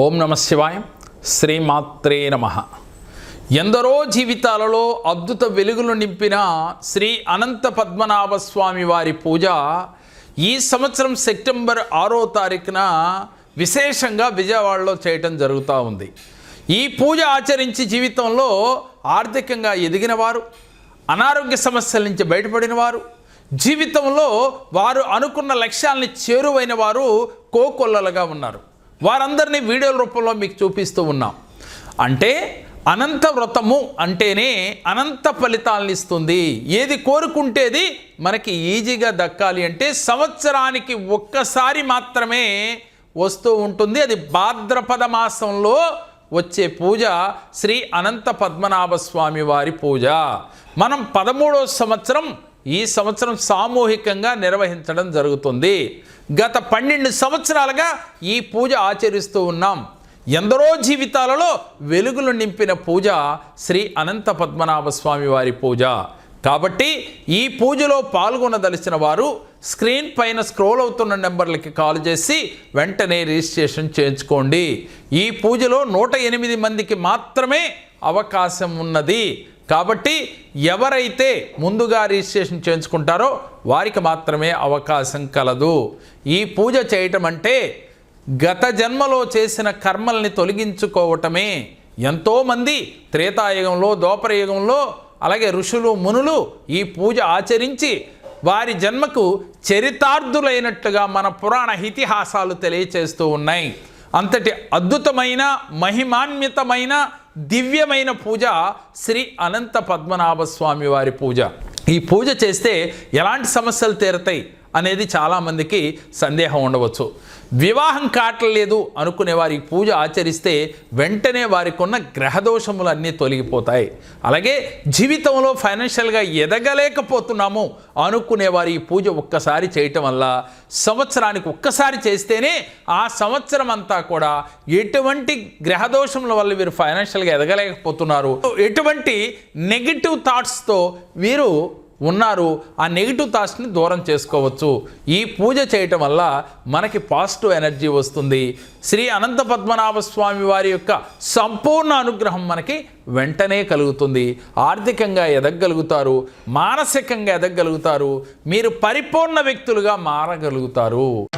ఓం నమ శివాయ. శ్రీమాత్రే నమ. ఎందరో జీవితాలలో అద్భుత వెలుగులు నింపిన శ్రీ అనంత పద్మనాభ స్వామి వారి పూజ ఈ సంవత్సరం సెప్టెంబర్ ఆరో తారీఖున విశేషంగా విజయవాడలో చేయటం జరుగుతూ ఉంది. ఈ పూజ ఆచరించి జీవితంలో ఆర్థికంగా ఎదిగిన వారు అనారోగ్య సమస్యల నుంచి బయటపడిన వారు జీవితంలో వారు అనుకున్న లక్ష్యాల్ని చేరువైన వారు కోకొల్లలుగా ఉన్నారు. వారందరినీ వీడియోల రూపంలో మీకు చూపిస్తూ ఉన్నాం. అంటే అనంత వ్రతము అంటేనే అనంత ఫలితాలను ఇస్తుంది. ఏది కోరుకుంటేది మనకి ఈజీగా దక్కాలి అంటే సంవత్సరానికి ఒక్కసారి మాత్రమే వస్తూ ఉంటుంది. అది భాద్రపద మాసంలో వచ్చే పూజ శ్రీ అనంత పద్మనాభ స్వామి వారి పూజ. మనం పదమూడో సంవత్సరం ఈ సంవత్సరం సామూహికంగా నిర్వహించడం జరుగుతుంది. గత పన్నెండు సంవత్సరాలుగా ఈ పూజ ఆచరిస్తూ ఉన్నాం. ఎందరో జీవితాలలో వెలుగులు నింపిన పూజ శ్రీ అనంత పద్మనాభ స్వామి వారి పూజ. కాబట్టి ఈ పూజలో పాల్గొనదలిచిన వారు స్క్రీన్ పైన స్క్రోల్ అవుతున్న నెంబర్లకి కాల్ చేసి వెంటనే రిజిస్ట్రేషన్ చేయించుకోండి. ఈ పూజలో నూట ఎనిమిది మందికి మాత్రమే అవకాశం ఉన్నది. కాబట్టి ఎవరైతే ముందుగా రిజిస్ట్రేషన్ చేయించుకుంటారో వారికి మాత్రమే అవకాశం కలదు. ఈ పూజ చేయటం అంటే గత జన్మలో చేసిన కర్మల్ని తొలగించుకోవటమే. ఎంతోమంది త్రేతాయుగంలో దోపరయుగంలో అలాగే ఋషులు మునులు ఈ పూజ ఆచరించి వారి జన్మకు చరితార్థులైనట్టుగా మన పురాణ ఇతిహాసాలు తెలియచేస్తూ ఉన్నాయి. అంతటి అద్భుతమైన మహిమాన్వితమైన దివ్యమైన పూజ శ్రీ అనంత పద్మనాభ స్వామి వారి పూజ. ఈ పూజ చేస్తే ఎలాంటి సమస్యలు తీరతాయి? అనేది చాలామందికి సందేహం ఉండవచ్చు. వివాహం కావట్లేదు అనుకునే వారి పూజ ఆచరిస్తే వెంటనే వారికి ఉన్న గ్రహదోషములన్నీ తొలగిపోతాయి. అలాగే జీవితంలో ఫైనాన్షియల్గా ఎదగలేకపోతున్నాము అనుకునే వారి పూజ ఒక్కసారి చేయటం వల్ల సంవత్సరానికి ఒక్కసారి చేస్తేనే ఆ సంవత్సరం అంతా కూడా ఎటువంటి గ్రహదోషముల వల్ల వీరు ఫైనాన్షియల్గా ఎదగలేకపోతున్నారు. ఎటువంటి నెగిటివ్ థాట్స్తో వీరు ఉన్నారు. ఆ నెగిటివ్ థాట్స్ని దూరం చేసుకోవచ్చు. ఈ పూజ చేయటం వల్ల మనకి పాజిటివ్ ఎనర్జీ వస్తుంది. శ్రీ అనంత పద్మనాభ స్వామి వారి యొక్క సంపూర్ణ అనుగ్రహం మనకి వెంటనే కలుగుతుంది. ఆర్థికంగా ఎదగలుగుతారు మానసికంగా ఎదగలుగుతారు మీరు పరిపూర్ణ వ్యక్తులుగా మారగలుగుతారు.